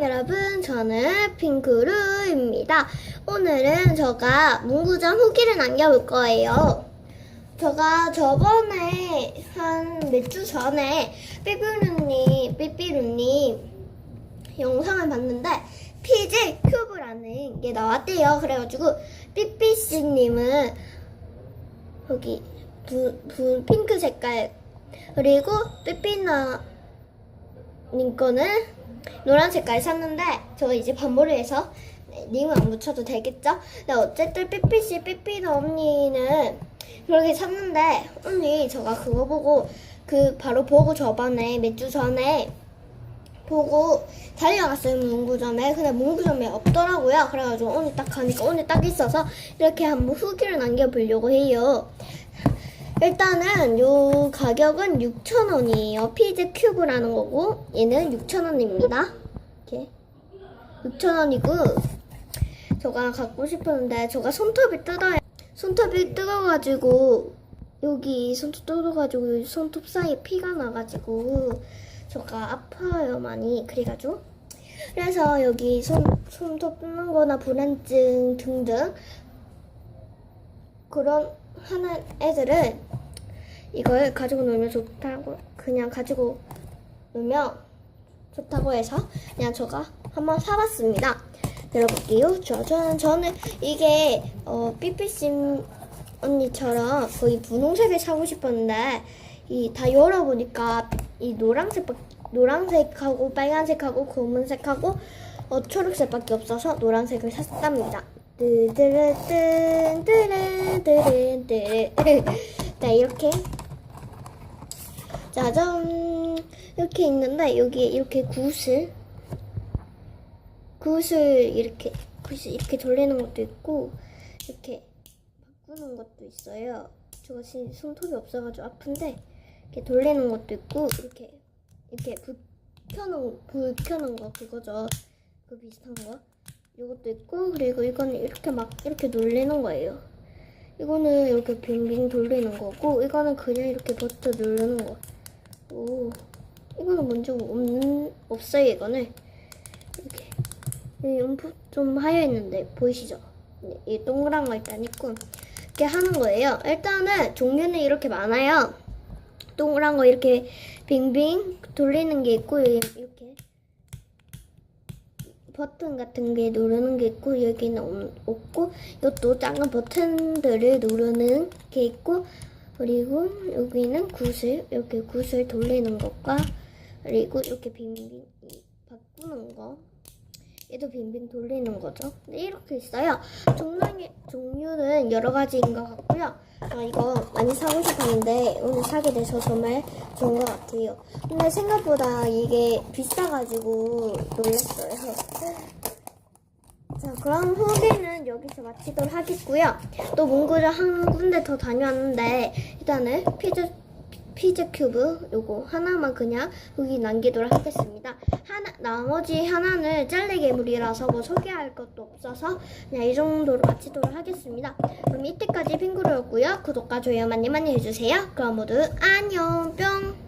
여러분, 저는 핑크루입니다. 오늘은 제가 문구점 후기를 남겨볼 거예요. 제가 저번에 한 몇 주 전에 삐삐루님, 삐삐루님 영상을 봤는데 피지 큐브라는 게 나왔대요. 그래가지고 삐삐씨님은 여기 부, 부, 핑크 색깔 그리고 삐삐나 님 거는 노란 색깔 샀는데 저 이제 반모를 해서 네, 님은 안 붙여도 되겠죠? 근데 어쨌든 삐삐씨 삐삐나 언니는 그렇게 샀는데 언니 제가 그거 보고 그 바로 보고 저번에 몇 주 전에 보고 달려갔어요 문구점에. 근데 문구점에 없더라고요. 그래가지고 오늘 딱 가니까 오늘 딱 있어서 이렇게 한번 후기를 남겨보려고 해요 일단은 요 가격은 6,000원이에요. 피즈 큐브라는 거고 얘는 6,000원입니다. 이렇게. 6,000원이고 제가 갖고 싶었는데 제가 손톱이 뜯어요. 손톱이 뜯어가지고 여기 손톱 뜯어가지고 손톱 사이에 피가 나가지고 제가 아파요 많이. 그래가지고. 그래서 여기 손, 손톱 뜯는 거나 불안증 등등 그런 하는 애들은 이걸 가지고 놀면 좋다고 그냥 가지고 놀면 좋다고 해서 그냥 제가 한번 사봤습니다. 들어볼게요. 짜잔. 저는 이게 어, 삐삐심 언니처럼 거의 분홍색을 사고 싶었는데 이 다 열어보니까 이 노란색 노란색하고 빨간색하고 검은색하고 어, 초록색밖에 없어서 노란색을 샀답니다. 뜨드르뜬 뜨른 뜨른 뜨른 자 이렇게 짜잔 이렇게 있는데 여기에 이렇게 구슬 구슬 이렇게 구슬 이렇게 돌리는 것도 있고 이렇게 바꾸는 것도 있어요. 저가 지금 손톱이 없어가지고 아픈데 이렇게 돌리는 것도 있고 이렇게 이렇게 불 켜놓은 불 켜놓은 거 그거죠. 그 비슷한 거. 이것도 있고 그리고 이거는 이렇게 막 이렇게 놀리는 거예요. 이거는 이렇게 빙빙 돌리는 거고 이거는 그냥 이렇게 버튼 누르는 거. 오, 이거는 먼저 없는 없어요 이거는 이렇게 이 음프 좀 하여 있는데 보이시죠? 네, 이 동그란 거 일단 있고 이렇게 하는 거예요. 일단은 종류는 이렇게 많아요. 동그란 거 이렇게 빙빙 돌리는 게 있고 여기 이렇게 버튼 같은 게 누르는 게 있고 여기는 없- 없고 이것도 작은 버튼들을 누르는 게 있고 그리고 여기는 구슬 이렇게 구슬 돌리는 것과 그리고 이렇게 빙빙 이 바꾸는 거 얘도 빙빙 돌리는 거죠. 네, 이렇게 있어요. 종류, 종류는 여러 가지인 것 같고요. 저 이거 많이 사고 싶었는데 오늘 사게 돼서 정말 좋은 것 같아요. 근데 생각보다 이게 비싸가지고 놀랐어요. 자, 그럼 후기는 여기서 마치도록 하겠고요. 또 문구점 한 군데 더 다녀왔는데 일단은 피즈 피즈 큐브 요거 하나만 그냥 여기 남기도록 하겠습니다. 하나 나머지 하나는 젤리 괴물이라서 뭐 소개할 것도 없어서 그냥 이 정도로 마치도록 하겠습니다. 그럼 이때까지 핑크로였고요. 구독과 좋아요 많이 많이 해주세요. 그럼 모두 안녕 뿅.